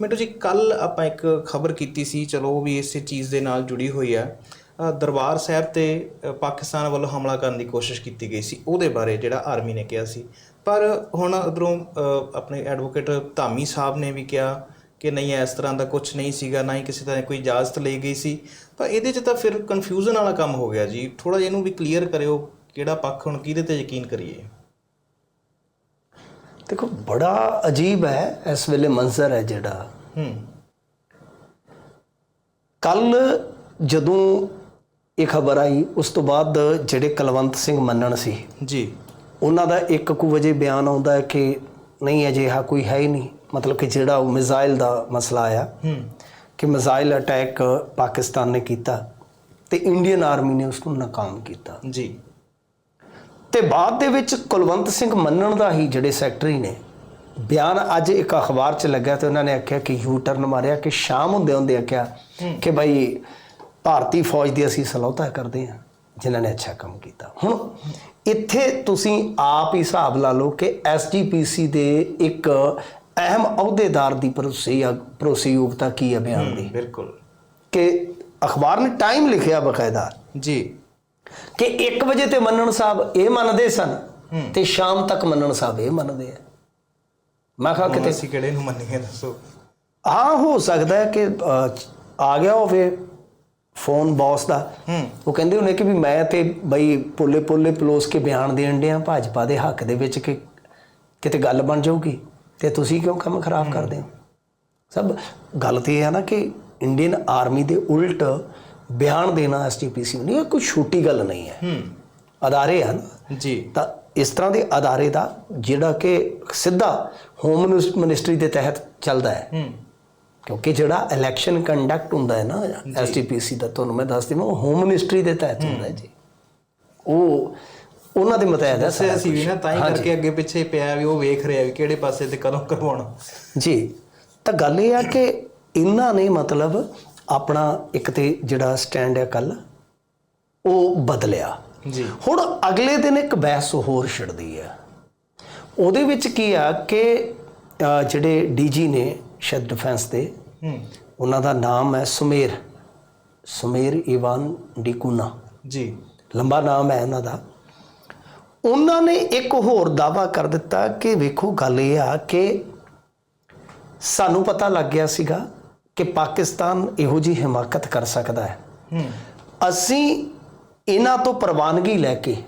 ਮਿੰਟੂ ਜੀ ਕੱਲ ਆਪਾਂ ਇੱਕ ਖਬਰ ਕੀਤੀ ਸੀ, ਚਲੋ ਉਹ ਵੀ ਇਸੇ ਚੀਜ਼ ਦੇ ਨਾਲ ਜੁੜੀ ਹੋਈ ਆ। ਦਰਬਾਰ ਸਾਹਿਬ ਤੇ ਪਾਕਿਸਤਾਨ ਵੱਲੋਂ ਹਮਲਾ ਕਰਨ ਦੀ ਕੋਸ਼ਿਸ਼ ਕੀਤੀ ਗਈ ਸੀ, ਉਹਦੇ ਬਾਰੇ ਜਿਹੜਾ ਆਰਮੀ ਨੇ ਕਿਹਾ ਸੀ। ਪਰ ਹੁਣ ਉਧਰੋਂ ਆਪਣੇ ਐਡਵੋਕੇਟ ਧਾਮੀ ਸਾਹਿਬ ਨੇ ਵੀ ਕਿਹਾ ਕਿ ਨਹੀਂ, ਇਸ ਤਰ੍ਹਾਂ ਦਾ ਕੁਝ ਨਹੀਂ ਸੀਗਾ, ਨਾ ਹੀ ਕਿਸੇ ਤਰ੍ਹਾਂ ਦੀ ਕੋਈ ਇਜਾਜ਼ਤ ਲਈ ਗਈ ਸੀ। ਪਰ ਇਹਦੇ 'ਚ ਤਾਂ ਫਿਰ ਕਨਫਿਊਜ਼ਨ ਵਾਲਾ ਕੰਮ ਹੋ ਗਿਆ ਜੀ। ਥੋੜਾ ਜਿਹਾ ਇਹਨੂੰ ਵੀ ਕਲੀਅਰ ਕਰਿਓ, ਕਿਹੜਾ ਪੱਖ ਹੁਣ ਕਿਹਦੇ ਤੇ ਯਕੀਨ ਕਰੀਏ? ਦੇਖੋ ਬੜਾ ਅਜੀਬ ਹੈ ਇਸ ਵੇਲੇ ਮੰਜ਼ਰ ਹੈ ਜਿਹੜਾ। ਹੂੰ। ਕੱਲ ਜਦੋਂ ਇਹ ਖਬਰ ਆਈ ਉਸ ਤੋਂ ਬਾਅਦ ਜਿਹੜੇ ਕੁਲਵੰਤ ਸਿੰਘ ਮੰਨਣ ਸੀ ਜੀ। ਉਹਨਾਂ ਦਾ ਇੱਕ ਕੁ ਵਜੇ ਬਿਆਨ ਆਉਂਦਾ ਹੈ ਕਿ ਨਹੀਂ ਅਜਿਹਾ ਕੋਈ ਹੈ ਹੀ ਨਹੀਂ। ਮਤਲਬ ਕਿ ਜਿਹੜਾ ਉਹ ਮਿਜ਼ਾਈਲ ਦਾ ਮਸਲਾ ਆਇਆ ਹੂੰ। ਕਿ ਮਿਜ਼ਾਈਲ ਅਟੈਕ ਪਾਕਿਸਤਾਨ ਨੇ ਕੀਤਾ ਤੇ ਇੰਡੀਅਨ ਆਰਮੀ ਨੇ ਉਸ ਨੂੰ ਨਾਕਾਮ ਕੀਤਾ। ਜੀ। ਤੇ ਬਾਅਦ ਦੇ ਵਿੱਚ ਕੁਲਵੰਤ ਸਿੰਘ ਮੰਨਣ ਦਾ ਹੀ ਜਿਹੜੇ ਸੈਕਟਰੀ ਨੇ ਬਿਆਨ ਅੱਜ ਇੱਕ ਅਖਬਾਰ 'ਚ ਲੱਗਾ ਤੇ ਉਹਨਾਂ ਨੇ ਆਖਿਆ ਕਿ ਯੂ ਟਰਨ ਮਾਰਿਆ ਕਿ ਸ਼ਾਮ ਹੁੰਦੇ ਹੁੰਦੇ ਆਖਿਆ ਕਿ ਭਾਈ ਭਾਰਤੀ ਫੌਜ ਦੀ ਅਸੀਂ ਸਲਾਹਤਾ ਕਰਦੇ ਹਾਂ ਜਿਨ੍ਹਾਂ ਨੇ ਅੱਛਾ ਕੰਮ ਕੀਤਾ। ਹੁਣ ਇੱਥੇ ਤੁਸੀਂ ਆਪ ਹੀ ਹਿਸਾਬ ਲਾ ਲਓ ਕਿ ਐਸਜੀਪੀਸੀ ਦੇ ਇੱਕ ਅਹਿਮ ਅਹੁਦੇਦਾਰ ਦੀ ਭਰੋਸੇ ਭਰੋਸੇਯੋਗਤਾ ਕੀ ਹੈ ਬਿਆਨ ਦੀ? ਬਿਲਕੁਲ। ਕਿ ਅਖਬਾਰ ਨੇ ਟਾਈਮ ਲਿਖਿਆ ਬਕਾਇਦਾ। ਜੀ। ਕਿ 1 ਵਜੇ ਤੇ ਮੰਨਣ ਸਾਹਿਬ ਇਹ ਮੰਨਦੇ ਸਨ ਤੇ ਸ਼ਾਮ ਤੱਕ ਮੰਨਣ ਸਾਹਿਬ ਇਹ ਮੰਨਦੇ ਆ। ਮੈਂ ਕਿਹਾ ਕਿਤੇ ਅਸੀਂ ਕਿਹੜੇ ਨੂੰ ਮੰਨੀਏ ਦੱਸੋ। ਹਾਂ ਹੋ ਸਕਦਾ ਹੈ ਕਿ ਆ ਗਿਆ ਹੋਵੇ ਫੋਨ ਬੌਸ ਦਾ। ਉਹ ਕਹਿੰਦੇ ਹੋਣੇ ਕਿ ਵੀ ਮੈਂ ਤੇ ਬਈ ਪੋਲੇ ਪੋਲੇ ਪਲੋਸ ਕੇ ਬਿਆਨ ਦੇਣ ਡਿਆ ਭਾਜਪਾ ਦੇ ਹੱਕ ਦੇ ਵਿੱਚ ਕਿ ਕਿਤੇ ਗੱਲ ਬਣ ਜਾਊਗੀ ਤੇ ਤੁਸੀਂ ਕਿਉਂ ਕੰਮ ਖਰਾਬ ਕਰਦੇ ਹੋ? ਸਭ ਗੱਲ ਤੇ ਇਹ ਹੈ ਨਾ ਕਿ ਇੰਡੀਅਨ ਆਰਮੀ ਦੇ ਉਲਟ ਬਿਆਨ ਦੇਣਾ ਐਸਟੀਪੀਸੀ ਨਹੀਂ ਇਹ ਕੋਈ ਛੋਟੀ ਗੱਲ ਨਹੀਂ ਹੈ। ਹੂੰ। ਅਦਾਰੇ ਹਨ। ਜੀ। ਤਾਂ ਇਸ ਤਰ੍ਹਾਂ ਦੇ ਅਦਾਰੇ ਦਾ ਜਿਹੜਾ ਕਿ ਸਿੱਧਾ ਹੋਮ ਮਿਨਿਸਟਰੀ ਦੇ ਤਹਿਤ ਚੱਲਦਾ ਹੈ। ਹੂੰ। ਕਿਉਂਕਿ ਜਿਹੜਾ ਇਲੈਕਸ਼ਨ ਕੰਡਕਟ ਹੁੰਦਾ ਹੈ ਨਾ ਐਸਟੀਪੀਸੀ ਦਾ ਤੁਹਾਨੂੰ ਮੈਂ ਦੱਸ ਉਹ ਹੋਮ ਮਿਨਿਸਟਰੀ ਦੇ ਤਹਿਤ ਹੁੰਦਾ ਹੈ ਜੀ। ਉਹ ਉਹਨਾਂ ਦੇ ਮਤਹਿਤ ਹੈ ਦੱਸਿਆ ਸੀ ਵੀ ਨਾ ਤਾਂ ਹੀ। ਕਰਕੇ ਅੱਗੇ ਪਿੱਛੇ ਪਿਆ ਵੀ ਉਹ ਵੇਖ ਰਿਹਾ ਵੀ ਕਿਹੜੇ ਪਾਸੇ ਤੇ ਕਦੋਂ ਕਰਵਾਉਣਾ। ਜੀ। ਤਾਂ ਗੱਲ ਇਹ ਆ ਕਿ ਇਹਨਾਂ ਨੇ ਮਤਲਬ ਆਪਣਾ ਇੱਕ ਤੇ ਜਿਹੜਾ ਸਟੈਂਡ ਹੈ ਕੱਲ ਉਹ ਬਦਲਿਆ। ਜੀ। ਹੁਣ ਅਗਲੇ ਦਿਨ ਇੱਕ ਬਹਿਸ ਹੋਰ ਛਿੜਦੀ ਹੈ। ਉਹਦੇ ਵਿੱਚ ਕੀ ਆ ਕਿ ਜਿਹੜੇ ਡੀਜੀ ਨੇ ਸ਼ਾਇਦ ਡਿਫੈਂਸ ਦੇ ਹੂੰ। ਉਹਨਾਂ ਦਾ ਨਾਮ ਹੈ ਸੁਮੇਰ ਸੁਮੇਰ ਇਵਾਨ ਡਿਕੂਨਾ। ਜੀ। ਲੰਬਾ ਨਾਮ ਹੈ ਉਹਨਾਂ ਦਾ। ਉਹਨਾਂ ਨੇ ਇੱਕ ਹੋਰ ਦਾਵਾ ਕਰ ਦਿੱਤਾ ਕਿ ਵੇਖੋ ਗੱਲ ਇਹ ਆ ਕਿ ਸਾਨੂੰ ਪਤਾ ਲੱਗ ਗਿਆ ਸੀਗਾ ਕਿ ਪਾਕਿਸਤਾਨ ਇਹੋ ਜੀ ਹਿਮਾਕਤ ਕਰ ਸਕਦਾ ਹੈ। ਅਸੀਂ ਇਹਨਾਂ ਤੋਂ ਪ੍ਰਵਾਨਗੀ ਲੈ ਕੇ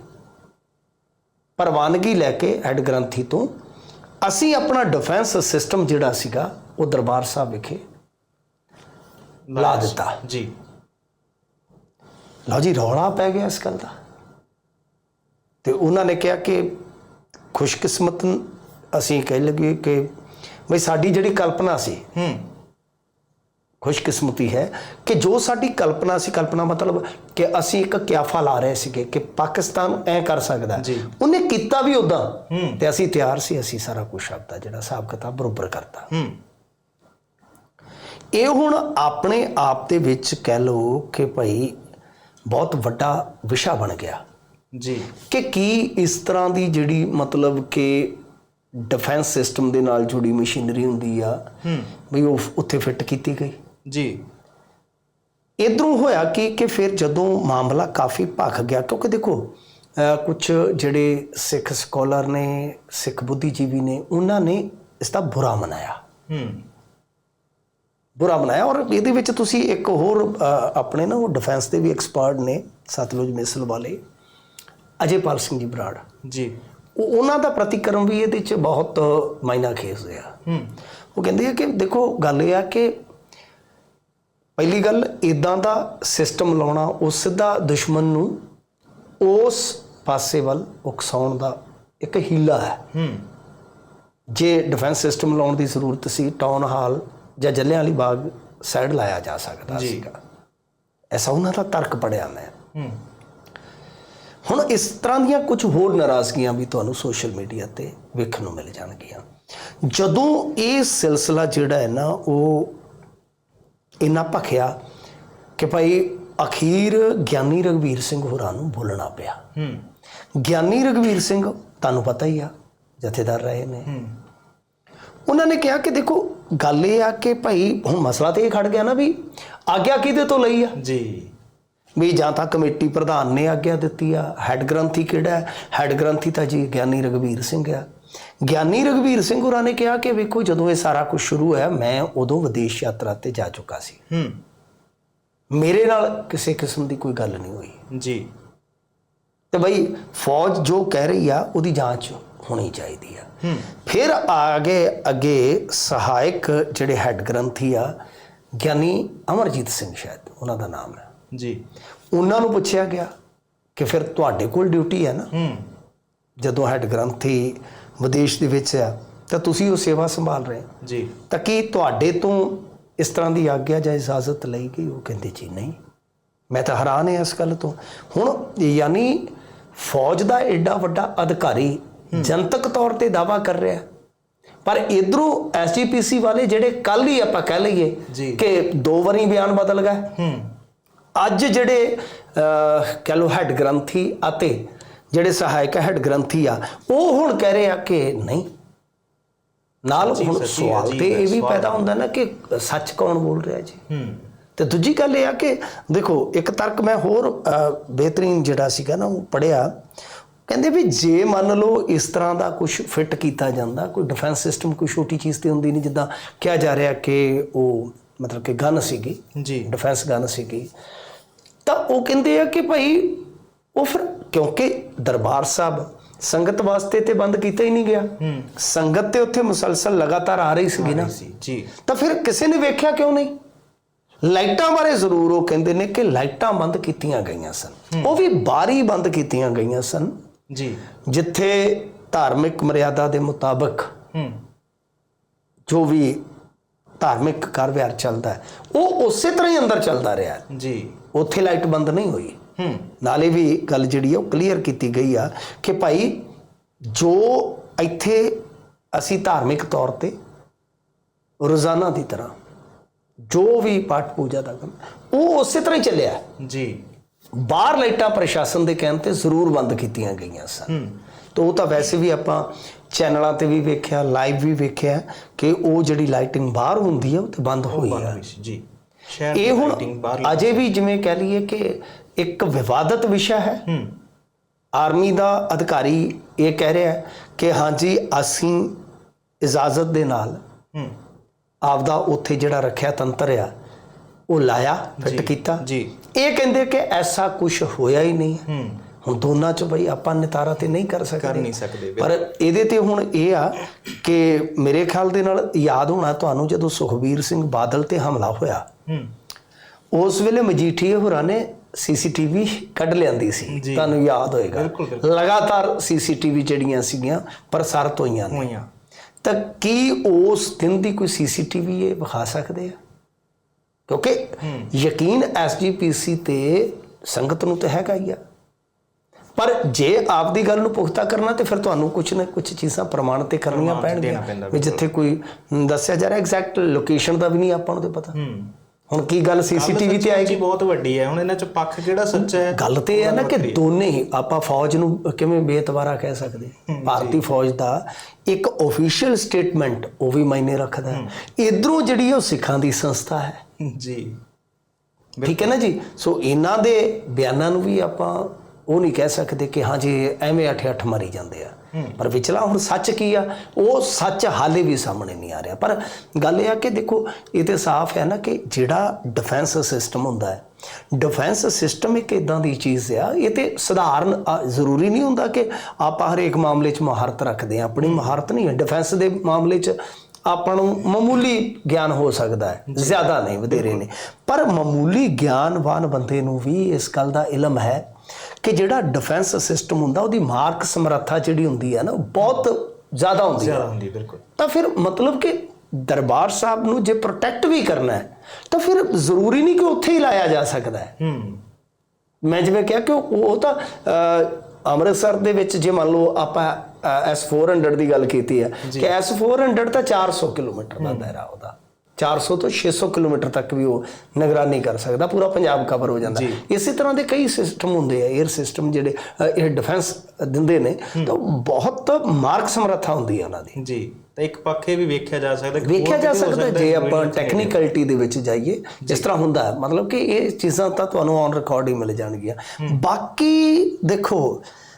ਪ੍ਰਵਾਨਗੀ ਲੈ ਕੇ ਹੈਡ ਗ੍ਰੰਥੀ ਤੋਂ ਅਸੀਂ ਆਪਣਾ ਡਿਫੈਂਸ ਸਿਸਟਮ ਜਿਹੜਾ ਸੀਗਾ ਉਹ ਦਰਬਾਰ ਸਾਹਿਬ ਵਿਖੇ ਲਾ ਦਿੱਤਾ। ਜੀ। ਲਓ ਜੀ ਰੌਲਾ ਪੈ ਗਿਆ ਇਸ ਗੱਲ ਦਾ। ਤੇ ਉਹਨਾਂ ਨੇ ਕਿਹਾ ਕਿ ਖੁਸ਼ਕਿਸਮਤ ਅਸੀਂ ਕਹਿ ਲਈਏ ਕਿ ਬਈ ਸਾਡੀ ਜਿਹੜੀ ਕਲਪਨਾ ਸੀ ਹੂੰ। ਖੁਸ਼ਕਿਸਮਤੀ ਹੈ ਕਿ ਜੋ ਸਾਡੀ ਕਲਪਨਾ ਸੀ ਕਲਪਨਾ ਮਤਲਬ ਕਿ ਅਸੀਂ ਇੱਕ ਕਿਆਫਾ ਲਾ ਰਹੇ ਸੀਗੇ ਕਿ ਪਾਕਿਸਤਾਨ ਐ ਕਰ ਸਕਦਾ। ਉਹਨੇ ਕੀਤਾ ਵੀ ਉਦਾਂ। ਤੇ ਅਸੀਂ ਤਿਆਰ ਸੀ ਅਸੀਂ ਸਾਰਾ ਕੁਝ ਆਪਦਾ ਜਿਹੜਾ ਹਿਸਾਬ ਕਿਤਾਬ ਬਰੋਬਰ ਕਰਤਾ। ਇਹ ਹੁਣ ਆਪਣੇ ਆਪ ਦੇ ਵਿੱਚ ਕਹਿ ਲਓ ਕਿ ਭਾਈ ਬਹੁਤ ਵੱਡਾ ਵਿਸ਼ਾ ਬਣ ਗਿਆ। ਜੀ। ਕਿ ਕੀ ਇਸ ਤਰ੍ਹਾਂ ਦੀ ਜਿਹੜੀ ਮਤਲਬ ਕਿ ਡਿਫੈਂਸ ਸਿਸਟਮ ਦੇ ਨਾਲ ਜੁੜੀ ਮਸ਼ੀਨਰੀ ਹੁੰਦੀ ਆ ਹੂੰ। ਵੀ ਉਹ ਉੱਥੇ ਫਿੱਟ ਕੀਤੀ ਗਈ? ਜੀ। ਇਧਰੋਂ ਹੋਇਆ ਕਿ ਕਿ ਫਿਰ ਜਦੋਂ ਮਾਮਲਾ ਕਾਫੀ ਭਖ ਗਿਆ? ਕਿਉਂਕਿ ਦੇਖੋ ਕੁਝ ਜਿਹੜੇ ਸਿੱਖ ਸਕਾਲਰ ਨੇ ਸਿੱਖ ਬੁੱਧੀਜੀਵੀ ਨੇ ਉਹਨਾਂ ਨੇ ਇਸ ਦਾ ਬੁਰਾ ਮਨਾਇਆ। ਹੂੰ। ਬੁਰਾ ਮਨਾਇਆ ਔਰ ਇਹਦੇ ਵਿੱਚ ਤੁਸੀਂ ਇੱਕ ਹੋਰ ਆਪਣੇ ਨਾ ਉਹ ਡਿਫੈਂਸ ਦੇ ਵੀ ਐਕਸਪਰਟ ਨੇ ਸਤਲੁਜ ਮਿਸਲ ਵਾਲੇ ਅਜੇਪਾਲ ਸਿੰਘ ਜੀ ਬਰਾੜ। ਜੀ। ਉਹ ਉਹਨਾਂ ਦਾ ਪ੍ਰਤੀਕਰਮ ਵੀ ਇਹਦੇ ਚ ਬਹੁਤ ਮਾਇਨਾ ਖੇਸਦੇ ਆ ਹੂੰ। ਉਹ ਕਹਿੰਦੇ ਆ ਕਿ ਦੇਖੋ ਗੱਲ ਇਹ ਆ ਕਿ ਪਹਿਲੀ ਗੱਲ ਇਦਾਂ ਦਾ ਸਿਸਟਮ ਲਾਉਣਾ ਉਹ ਸਿੱਧਾ ਦੁਸ਼ਮਣ ਨੂੰ ਉਸ ਪਾਸੇ ਵੱਲ ਉਕਸਾਉਣ ਦਾ ਇੱਕ ਹੀਲਾ ਹੈ। ਹੂੰ। ਜੇ ਡਿਫੈਂਸ ਸਿਸਟਮ ਲਾਉਣ ਦੀ ਜ਼ਰੂਰਤ ਸੀ ਟਾਊਨ ਹਾਲ ਜਾਂ ਜੱਲਿਆਂ ਵਾਲੀ ਬਾਗ ਸਾਈਡ ਲਾਇਆ ਜਾ ਸਕਦਾ। ਸੀਗਾ। ਐਸਾ ਉਹਨਾਂ ਦਾ ਤਰਕ ਪੜਿਆ ਮੈਂ। ਹੂੰ। ਹੁਣ ਇਸ ਤਰ੍ਹਾਂ ਦੀਆਂ ਕੁਝ ਹੋਰ ਨਾਰਾਜ਼ਗੀਆਂ ਵੀ ਤੁਹਾਨੂੰ ਸੋਸ਼ਲ ਮੀਡੀਆ ਤੇ ਵੇਖਣ ਨੂੰ ਮਿਲ ਜਾਣਗੀਆਂ। ਜਦੋਂ ਇਹ ਸਿਲਸਿਲਾ ਜਿਹੜਾ ਹੈ ਨਾ ਉਹ ਇੰਨਾ ਭਖਿਆ ਕਿ ਭਾਈ ਅਖੀਰ ਗਿਆਨੀ ਰਗਵੀਰ ਸਿੰਘ ਹੋਰਾਂ ਨੂੰ ਬੋਲਣਾ ਪਿਆ। ਹੂੰ। ਗਿਆਨੀ ਰਗਵੀਰ ਸਿੰਘ ਤੁਹਾਨੂੰ ਪਤਾ ਹੀ ਆ ਜਥੇਦਾਰ ਰਹੇ ਨੇ। ਹੂੰ। ਉਹਨਾਂ ਨੇ ਕਿਹਾ ਕਿ ਦੇਖੋ ਗੱਲ ਇਹ ਆ ਕਿ ਭਾਈ ਹੁਣ ਮਸਲਾ ਤੇ ਇਹ ਖੜ ਗਿਆ ਨਾ ਵੀ ਆਗਿਆ ਕਿਹਦੇ ਤੋਂ ਲਈ ਆ? ਜੀ। ਵੀ ਜਾਂ ਤਾਂ ਕਮੇਟੀ ਪ੍ਰਧਾਨ ਨੇ ਆਗਿਆ ਦਿੱਤੀ ਆ ਹੈੱਡ ਗ੍ਰੰਥੀ ਕਿਹੜਾ ਹੈ? ਹੈੱਡ ਗ੍ਰੰਥੀ ਤਾਂ ਜੀ ਗਿਆਨੀ ਰਗਵੀਰ ਸਿੰਘ ਆ। ਗਿਆਨੀ ਰਗਵੀਰ ਸਿੰਘ ਹੋਰਾਂ ਨੇ ਕਿਹਾ ਕਿ ਵੇਖੋ ਜਦੋਂ ਇਹ ਸਾਰਾ ਕੁਝ ਸ਼ੁਰੂ ਹੋਇਆ ਮੈਂ ਉਦੋਂ ਵਿਦੇਸ਼ ਯਾਤਰਾ ਤੇ ਜਾ ਚੁੱਕਾ ਸੀ। ਹੂੰ। ਮੇਰੇ ਨਾਲ ਕਿਸੇ ਕਿਸਮ ਦੀ ਕੋਈ ਗੱਲ ਨਹੀਂ ਹੋਈ। ਜੀ। ਤੇ ਬਈ ਫੌਜ ਜੋ ਕਹਿ ਰਹੀ ਆ ਉਹਦੀ ਜਾਂਚ ਹੋਣੀ ਚਾਹੀਦੀ ਆ। ਹੂੰ। ਫਿਰ ਆਗੇ ਅੱਗੇ ਸਹਾਇਕ ਜਿਹੜੇ ਹੈੱਡ ਗ੍ਰੰਥੀ ਆ ਗਿਆਨੀ ਅਮਰਜੀਤ ਸਿੰਘ ਸ਼ਾਇਦ ਉਹਨਾਂ ਦਾ ਨਾਮ ਹੈ। ਜੀ। ਉਹਨਾਂ ਨੂੰ ਪੁੱਛਿਆ ਗਿਆ ਕਿ ਫਿਰ ਤੁਹਾਡੇ ਕੋਲ ਡਿਊਟੀ ਹੈ ਨਾ? ਹੂੰ। ਜਦੋਂ ਹੈੱਡ ਗ੍ਰੰਥੀ ਵਿਦੇਸ਼ ਦੇ ਵਿੱਚ ਆ ਤਾਂ ਤੁਸੀਂ ਉਹ ਸੇਵਾ ਸੰਭਾਲ ਰਹੇ ਹੋ। ਜੀ। ਤਾਂ ਕੀ ਤੁਹਾਡੇ ਤੋਂ ਇਸ ਤਰ੍ਹਾਂ ਦੀ ਆਗਿਆ ਜਾਂ ਇਜਾਜ਼ਤ ਲਈ ਗਈ? ਉਹ ਕਹਿੰਦੇ ਜੀ ਨਹੀਂ। ਮੈਂ ਤਾਂ ਹੈਰਾਨ ਹਾਂ ਇਸ ਗੱਲ ਤੋਂ। ਹੁਣ ਯਾਨੀ ਫੌਜ ਦਾ ਐਡਾ ਵੱਡਾ ਅਧਿਕਾਰੀ ਜਨਤਕ ਤੌਰ ਤੇ ਦਾਵਾ ਕਰ ਰਿਹਾ। ਪਰ ਇਧਰੋਂ ਐਸਜੀਪੀਸੀ ਵਾਲੇ ਜਿਹੜੇ ਕੱਲ ਹੀ ਆਪਾਂ ਕਹਿ ਲਈਏ। ਕਿ ਦੋ ਵਾਰੀ ਬਿਆਨ ਬਦਲ ਗਏ। ਹੂੰ। ਅੱਜ ਜਿਹੜੇ ਕਹਿ ਲਓ ਹੈੱਡ ਗ੍ਰੰਥੀ ਅਤੇ ਜਿਹੜੇ ਸਹਾਇਕ ਹੈੱਡ ਗ੍ਰੰਥੀ ਆ ਉਹ ਹੁਣ ਕਹਿ ਰਹੇ ਆ ਕਿ ਨਹੀਂ। ਨਾਲ ਹੁਣ ਸਵਾਲ ਤੇ ਇਹ ਵੀ ਪੈਦਾ ਹੁੰਦਾ ਨਾ ਕਿ ਸੱਚ ਕੌਣ ਬੋਲ ਰਿਹਾ ਜੀ? ਹੂੰ। ਤੇ ਦੂਜੀ ਗੱਲ ਇਹ ਆ ਕਿ ਦੇਖੋ ਇੱਕ ਤਰਕ ਮੈਂ ਹੋਰ ਬਿਹਤਰੀਨ ਜਿਹੜਾ ਸੀਗਾ ਨਾ ਉਹ ਪੜਿਆ ਕਹਿੰਦੇ ਵੀ ਜੇ ਮੰਨ ਲਓ ਇਸ ਤਰ੍ਹਾਂ ਦਾ ਕੁਝ ਫਿੱਟ ਕੀਤਾ ਜਾਂਦਾ ਕੋਈ ਡਿਫੈਂਸ ਸਿਸਟਮ ਕੋਈ ਛੋਟੀ ਚੀਜ਼ ਤੇ ਹੁੰਦੀ ਨਹੀਂ ਜਿੱਦਾਂ ਕਿਹਾ ਜਾ ਰਿਹਾ ਕਿ ਉਹ ਮਤਲਬ ਕਿ ਗਨ ਸੀਗੀ ਜੀ। ਡਿਫੈਂਸ ਗਨ ਸੀਗੀ ਤਾਂ ਉਹ ਕਹਿੰਦੇ ਆ ਕਿ ਭਾਈ ਉਹ ਫਿਰ ਕਿਉਂਕਿ ਦਰਬਾਰ ਸਾਹਿਬ ਸੰਗਤ ਵਾਸਤੇ ਤੇ ਬੰਦ ਕੀਤਾ ਹੀ ਨਹੀਂ ਗਿਆ। ਹੂੰ। ਸੰਗਤ ਤੇ ਉੱਥੇ ਮੁਸਲਸਲ ਲਗਾਤਾਰ ਆ ਰਹੀ ਸੀਗੀ ਨਾ। ਜੀ। ਤਾਂ ਫਿਰ ਕਿਸੇ ਨੇ ਵੇਖਿਆ ਕਿਉਂ ਨਹੀਂ? ਲਾਈਟਾਂ ਬਾਰੇ ਜ਼ਰੂਰ ਉਹ ਕਹਿੰਦੇ ਨੇ ਕਿ ਲਾਈਟਾਂ ਬੰਦ ਕੀਤੀਆਂ ਗਈਆਂ ਸਨ। ਉਹ ਵੀ ਬਾਰੀ ਬੰਦ ਕੀਤੀਆਂ ਗਈਆਂ ਸਨ। ਜੀ। ਜਿੱਥੇ ਧਾਰਮਿਕ ਮਰਿਆਦਾ ਦੇ ਮੁਤਾਬਕ ਹੂੰ। ਜੋ ਵੀ ਧਾਰਮਿਕ ਕਾਰਵਿਆਰ ਚੱਲਦਾ ਹੈ ਉਹ ਉਸੇ ਤਰ੍ਹਾਂ ਹੀ ਅੰਦਰ ਚੱਲਦਾ ਰਿਹਾ। ਜੀ। ਉੱਥੇ ਲਾਈਟ ਬੰਦ ਨਹੀਂ ਹੋਈ। ਹੂੰ। ਨਾਲੇ ਵੀ ਗੱਲ ਜਿਹੜੀ ਹੈ ਉਹ ਕਲੀਅਰ ਕੀਤੀ ਗਈ ਆ ਕਿ ਭਾਈ ਜੋ ਇੱਥੇ ਅਸੀਂ ਧਾਰਮਿਕ ਤੌਰ ਤੇ ਰੋਜ਼ਾਨਾ ਦੀ ਤਰ੍ਹਾਂ ਜੋ ਵੀ ਪਾਠ ਪੂਜਾ ਦਾ ਕੰਮ ਉਹ ਉਸੇ ਤਰ੍ਹਾਂ ਹੀ ਚੱਲਿਆ। ਜੀ। ਬਾਹਰ ਲਾਈਟਾਂ ਪ੍ਰਸ਼ਾਸਨ ਦੇ ਕਹਿਣ ਤੇ ਜ਼ਰੂਰ ਬੰਦ ਕੀਤੀਆਂ ਗਈਆਂ ਸਨ। ਤਾਂ ਉਹ ਤਾਂ ਵੈਸੇ ਵੀ ਆਪਾਂ ਚੈਨਲਾਂ ਤੇ ਵੀ ਵੇਖਿਆ ਲਾਈਵ ਵੀ ਵੇਖਿਆ ਕਿ ਉਹ ਜਿਹੜੀ ਲਾਈਟਿੰਗ ਬਾਹਰ ਹੁੰਦੀ ਹੈ ਉਹ ਤੇ ਬੰਦ ਹੋਈ ਹੈ ਜੀ। ਇਹ ਹੁਣ ਅਜੇ ਵੀ ਜਿਵੇਂ ਕਹਿ ਲਈਏ ਕਿ ਇੱਕ ਵਿਵਾਦਤ ਵਿਸ਼ਾ ਹੈ। ਹੂੰ। ਆਰਮੀ ਦਾ ਅਧਿਕਾਰੀ ਇਹ ਕਹਿ ਰਿਹਾ ਹੈ ਕਿ ਹਾਂਜੀ ਅਸੀਂ ਇਜਾਜ਼ਤ ਦੇ ਨਾਲ ਹੂੰ। ਆਪਦਾ ਉੱਥੇ ਜਿਹੜਾ ਰੱਖਿਆ ਤੰਤਰ ਆ ਉਹ ਲਾਇਆ ਫਿੱਟ ਕੀਤਾ। ਜੀ। ਇਹ ਕਹਿੰਦੇ ਕਿ ਐਸਾ ਕੁਝ ਹੋਇਆ ਹੀ ਨਹੀਂ। ਹੁਣ ਦੋਨਾਂ ਚ ਬਈ ਆਪਾਂ ਨਿਤਾਰਾ ਤੇ ਨਹੀਂ ਕਰ ਸਕਦੇ। ਕਰ ਨਹੀਂ ਸਕਦੇ ਪਰ ਇਹਦੇ ਤੇ ਹੁਣ ਇਹ ਆ ਕਿ ਮੇਰੇ ਖਿਆਲ ਦੇ ਨਾਲ ਯਾਦ ਹੋਣਾ ਤੁਹਾਨੂੰ ਜਦੋਂ ਸੁਖਬੀਰ ਸਿੰਘ ਬਾਦਲ ਤੇ ਹਮਲਾ ਹੋਇਆ। ਹੂੰ। ਉਸ ਵੇਲੇ ਮਜੀਠੀਏ ਹੋਰਾਂ ਨੇ ਸੀਸੀਟੀਵੀ ਕੱਢ ਲਿਆਂਦੀ ਸੀ। ਤੁਹਾਨੂੰ ਯਾਦ ਹੋਏਗਾ। ਲਗਾਤਾਰ ਸੀਸੀਟੀਵੀ ਜਿਹੜੀਆਂ ਸੀਗੀਆਂ ਪ੍ਰਸਾਰਿਤ ਹੋਈਆਂ ਨੇ ਹੋਈਆਂ। ਤਾਂ ਕੀ ਉਸ ਦਿਨ ਦੀ ਕੋਈ ਸੀਸੀਟੀਵੀ ਇਹ ਵਿਖਾ ਸਕਦੇ ਆ? ਕਿਉਂਕਿ ਯਕੀਨ ਐਸਜੀਪੀਸੀ ਤੇ ਸੰਗਤ ਨੂੰ ਤੇ ਹੈਗਾ ਹੀ ਆ। ਪਰ ਜੇ ਆਪ ਦੀ ਗੱਲ ਨੂੰ ਪੁਖਤਾ ਕਰਨਾ ਤੇ ਫਿਰ ਤੁਹਾਨੂੰ ਕੁਝ ਨਾ ਕੁਝ ਚੀਜ਼ਾਂ ਪ੍ਰਮਾਣ ਤੇ ਕਰਨੀਆਂ ਪੈਣਗੀਆਂ। ਵੀ ਜਿੱਥੇ ਕੋਈ ਦੱਸਿਆ ਜਾ ਰਿਹਾ ਐਗਜ਼ੈਕਟ ਲੋਕੇਸ਼ਨ ਦਾ ਵੀ ਨਹੀਂ ਆਪਾਂ ਨੂੰ ਤੇ ਪਤਾ। ਹੂੰ। ਹੁਣ ਕੀ ਗੱਲ ਸੀਸੀਟੀਵੀ ਤੇ ਆਏਗੀ? ਬਹੁਤ ਵੱਡੀ ਹੈ ਹੁਣ ਇਹਨਾਂ ਚ ਪੱਖ ਕਿਹੜਾ ਸੱਚਾ ਹੈ? ਗੱਲ ਤੇ ਇਹ ਹੈ ਨਾ ਕਿ ਦੋਨੇ ਹੀ ਆਪਾਂ ਫੌਜ ਨੂੰ ਕਿਵੇਂ ਬੇਤਵਾਰਾ ਕਹਿ ਸਕਦੇ? ਭਾਰਤੀ ਫੌਜ ਦਾ ਇੱਕ ਅਫੀਸ਼ੀਅਲ ਸਟੇਟਮੈਂਟ ਉਹ ਵੀ ਮਾਇਨੇ ਰੱਖਦਾ ਹੈ। ਇਧਰੋਂ ਜਿਹੜੀ ਉਹ ਸਿੱਖਾਂ ਦੀ ਸੰਸਥਾ ਹੈ। ਜੀ। ਠੀਕ ਹੈ ਨਾ ਜੀ? ਸੋ ਇਹਨਾਂ ਦੇ ਬਿਆਨਾਂ ਨੂੰ ਵੀ ਆਪਾਂ ਉਹ ਨਹੀਂ ਕਹਿ ਸਕਦੇ ਕਿ ਹਾਂ ਜੀ, ਐਵੇਂ ਅੱਠ ਅੱਠ ਮਾਰੀ ਜਾਂਦੇ ਆ। ਪਰ ਵਿਚਲਾ ਹੁਣ ਸੱਚ ਕੀ ਆ? ਉਹ ਸੱਚ ਹਾਲੇ ਵੀ ਸਾਹਮਣੇ ਨਹੀਂ ਆ ਰਿਹਾ। ਪਰ ਗੱਲ ਇਹ ਆ ਕਿ ਦੇਖੋ, ਇਹ ਤੇ ਸਾਫ਼ ਹੈ ਨਾ ਕਿ ਜਿਹੜਾ ਡਿਫੈਂਸ ਸਿਸਟਮ ਹੁੰਦਾ ਹੈ ਡਿਫੈਂਸ ਸਿਸਟਮ ਇੱਕ ਇਦਾਂ ਦੀ ਚੀਜ਼ ਆ, ਇਹ ਤੇ ਸਧਾਰਨ ਜ਼ਰੂਰੀ ਨਹੀਂ ਹੁੰਦਾ ਕਿ ਆਪਾਂ ਹਰੇਕ ਮਾਮਲੇ 'ਚ ਮਹਾਰਤ ਰੱਖਦੇ ਆ ਆਪਣੀ ਮਹਾਰਤ ਨਹੀਂ ਹੈ ਡਿਫੈਂਸ ਦੇ ਮਾਮਲੇ 'ਚ ਆਪਾਂ ਨੂੰ ਮਾਮੂਲੀ ਗਿਆਨ ਹੋ ਸਕਦਾ ਹੈ। ਜ਼ਿਆਦਾ ਨਹੀਂ, ਵਧੇਰੇ ਨਹੀਂ। ਪਰ ਮਾਮੂਲੀ ਗਿਆਨਵਾਨ ਬੰਦੇ ਨੂੰ ਵੀ ਇਸ ਗੱਲ ਦਾ ਇਲਮ ਹੈ ਕਿ ਜਿਹੜਾ ਡਿਫੈਂਸ ਸਿਸਟਮ ਹੁੰਦਾ ਉਹਦੀ ਮਾਰਕ ਸਮਰੱਥਾ ਜਿਹੜੀ ਹੁੰਦੀ ਹੈ ਨਾ ਬਹੁਤ ਜ਼ਿਆਦਾ ਹੁੰਦੀ ਹੈ। ਜ਼ਿਆਦਾ ਹੁੰਦੀ ਬਿਲਕੁਲ। ਤਾਂ ਫਿਰ ਮਤਲਬ ਕਿ ਦਰਬਾਰ ਸਾਹਿਬ ਨੂੰ ਜੇ ਪ੍ਰੋਟੈਕਟ ਵੀ ਕਰਨਾ ਹੈ ਤਾਂ ਫਿਰ ਜ਼ਰੂਰੀ ਨਹੀਂ ਕਿ ਉੱਥੇ ਹੀ ਲਾਇਆ ਜਾ ਸਕਦਾ ਹੈ। ਹੂੰ। ਮੈਂ ਜਿਵੇਂ ਕਿਹਾ ਕਿ ਉਹ ਤਾਂ ਅੰਮ੍ਰਿਤਸਰ ਦੇ ਵਿੱਚ ਜੇ ਮੰਨ ਲਓ ਆਪਾਂ S400 ਦੀ ਗੱਲ ਕੀਤੀ ਹੈ ਕਿ S400 ਤਾਂ 400 ਕਿਲੋਮੀਟਰ ਦਾ ਦਾਇਰਾ ਉਹਦਾ। 400 ਤੋਂ 600 ਕਿਲੋਮੀਟਰ ਤੱਕ ਵੀ ਉਹ ਨਿਗਰਾਨੀ ਕਰ ਸਕਦਾ ਪੂਰਾ ਪੰਜਾਬ ਕਵਰ ਹੋ ਜਾਂਦਾ। ਇਸੇ ਤਰ੍ਹਾਂ ਦੇ ਕਈ ਸਿਸਟਮ ਹੁੰਦੇ ਆ 에ਅਰ ਸਿਸਟਮ ਜਿਹੜੇ ਇਹ ਡਿਫੈਂਸ ਦਿੰਦੇ ਨੇ ਤਾਂ ਬਹੁਤ ਮਾਰਕ ਸਮਰੱਥਾ ਹੁੰਦੀ ਹੈ ਉਹਨਾਂ ਦੀ। ਜੀ ਤਾਂ ਇੱਕ ਪੱਖ ਵੀ ਵੇਖਿਆ ਜਾ ਸਕਦਾ ਕਿ ਵੇਖਿਆ ਜਾ ਸਕਦਾ ਜੇ ਆਪਾਂ ਟੈਕਨੀਕਲਿਟੀ ਦੇ ਵਿੱਚ ਜਾਈਏ ਜਿਸ ਤਰ੍ਹਾਂ ਹੁੰਦਾ ਹੈ ਮਤਲਬ ਕਿ ਇਹ ਚੀਜ਼ਾਂ ਤਾਂ ਤੁਹਾਨੂੰ ਔਨ ਰਿਕਾਰਡ ਹੀ ਮਿਲ ਜਾਣਗੀਆਂ। ਬਾਕੀ ਦੇਖੋ